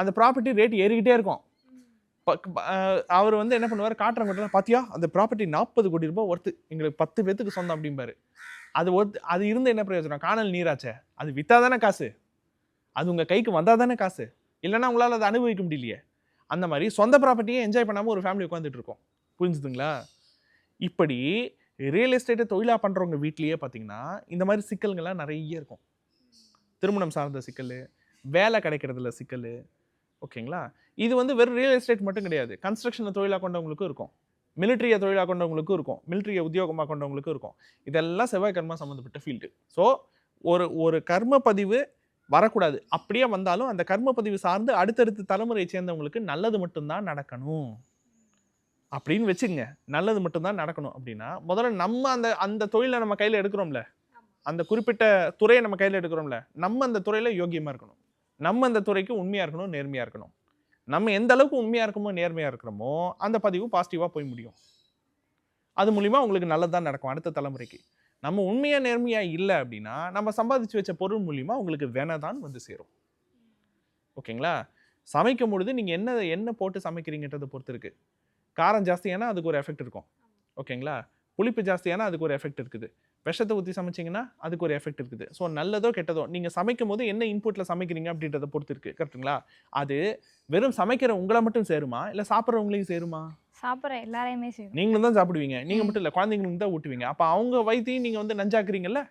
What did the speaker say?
அந்த property rate ஏறிக்கிட்டே இருக்கும். அவர் வந்து என்ன பண்ணுவார்? காட்டுறவங்க பார்த்தியா அந்த ப்ராப்பர்ட்டி நாற்பது கோடி ரூபாய் ஒர்த்து எங்களுக்கு பத்து பேத்துக்கு சொந்தம் அப்படிம்பாரு. அது ஒர்த்து அது இருந்து என்ன பிரயோஜனம்? காணல் நீராச்சே. அது வித்தா தானே காசு? அது உங்கள் கைக்கு வந்தால் தானே காசு? இல்லைன்னா உங்களால் அதை அனுபவிக்க முடியலையே. அந்த மாதிரி சொந்த ப்ராப்பர்ட்டியை என்ஜாய் பண்ணாமல் ஒரு ஃபேமிலி உட்காந்துட்டு இருக்கோம். புரிஞ்சுதுங்களா? இப்படி ரியல் எஸ்டேட்டை தொழிலாக பண்ணுறவங்க வீட்லேயே பார்த்தீங்கன்னா இந்த மாதிரி சிக்கல்கள்லாம் நிறைய இருக்கும். திருமணம் சார்ந்த சிக்கல் வேலை கிடைக்கிறதுல சிக்கல் ஓகேங்களா? இது வந்து வெறும் ரியல் எஸ்டேட் மட்டும் கிடையாது. கன்ஸ்ட்ரக்ஷனை தொழிலாக கொண்டவங்களுக்கும் இருக்கும். மிலிட்ரியை தொழிலாக கொண்டவங்களுக்கும் இருக்கும். மிலிட்ரியை உத்தியோகமாக கொண்டவங்களுக்கும் இருக்கும். இதெல்லாம் செவ்வாய் கர்மா சம்மந்தப்பட்ட ஃபீல்டு ஸோ ஒரு ஒரு கர்ம பதிவு வரக்கூடாது. அப்படியே வந்தாலும் அந்த கர்ம பதிவு சார்ந்து அடுத்தடுத்த தலைமுறையை சேர்ந்தவங்களுக்கு நல்லது மட்டும்தான் நடக்கணும். அப்படின்னு வச்சுங்க நல்லது மட்டும்தான் நடக்கணும். அப்படின்னா முதல்ல நம்ம அந்த அந்த தொழிலை நம்ம கையில் எடுக்கிறோம்ல. அந்த குறிப்பிட்ட துறையை நம்ம கையில் எடுக்கிறோம்ல. நம்ம அந்த துறையில் யோக்கியமாக இருக்கணும். நம்ம அந்த துறைக்கு உண்மையாக இருக்கணும் நேர்மையாக இருக்கணும். நம்ம எந்த அளவுக்கு உண்மையாக இருக்கமோ நேர்மையாக இருக்கிறோமோ அந்த பதிவு பாசிட்டிவாக போய் முடியும். அது மூலிமா உங்களுக்கு நல்லது தான் நடக்கும் அடுத்த தலைமுறைக்கு. நம்ம உண்மையாக நேர்மையாக இல்லை அப்படின்னா நம்ம சம்பாதிச்சு வச்ச பொருள் மூலிமா உங்களுக்கு வேணை தான் வந்து சேரும். ஓகேங்களா? சமைக்கும் பொழுது நீங்கள் என்ன என்ன போட்டு சமைக்கிறீங்கன்றதை பொறுத்து இருக்குது காரம் ஜாஸ்தியானா அதுக்கு ஒரு எஃபெக்ட் இருக்கும். ஓகேங்களா? புளிப்பு ஜாஸ்தியானா அதுக்கு ஒரு எஃபெக்ட் இருக்குது. விஷத்தை ஊற்றி சமைச்சிங்கன்னா அதுக்கு ஒரு எஃபெக்ட் இருக்குது. ஸோ நல்லதோ கெட்டதோ நீங்கள் சமைக்கும் போது என்ன இன்புட்டில் சமைக்கிறீங்க அப்படின்றத பொறுத்து இருக்குது கரெக்ட்டுங்களா அது வெறும் சமைக்கிற உங்களை மட்டும் சேருமா? இல்லை சாப்பிட்றவங்களையும் சேருமா? சாப்பிட்ற எல்லாரையுமே செய்யும் நீங்களும் தான் சாப்பிடுவீங்க. நீங்கள் மட்டும் இல்லை குழந்தைங்களுக்கு தான் ஊட்டுவீங்க. அப்போ அவங்க வயிற்றையும் நீங்கள் வந்து நஞ்சாக்குறீங்கல்ல?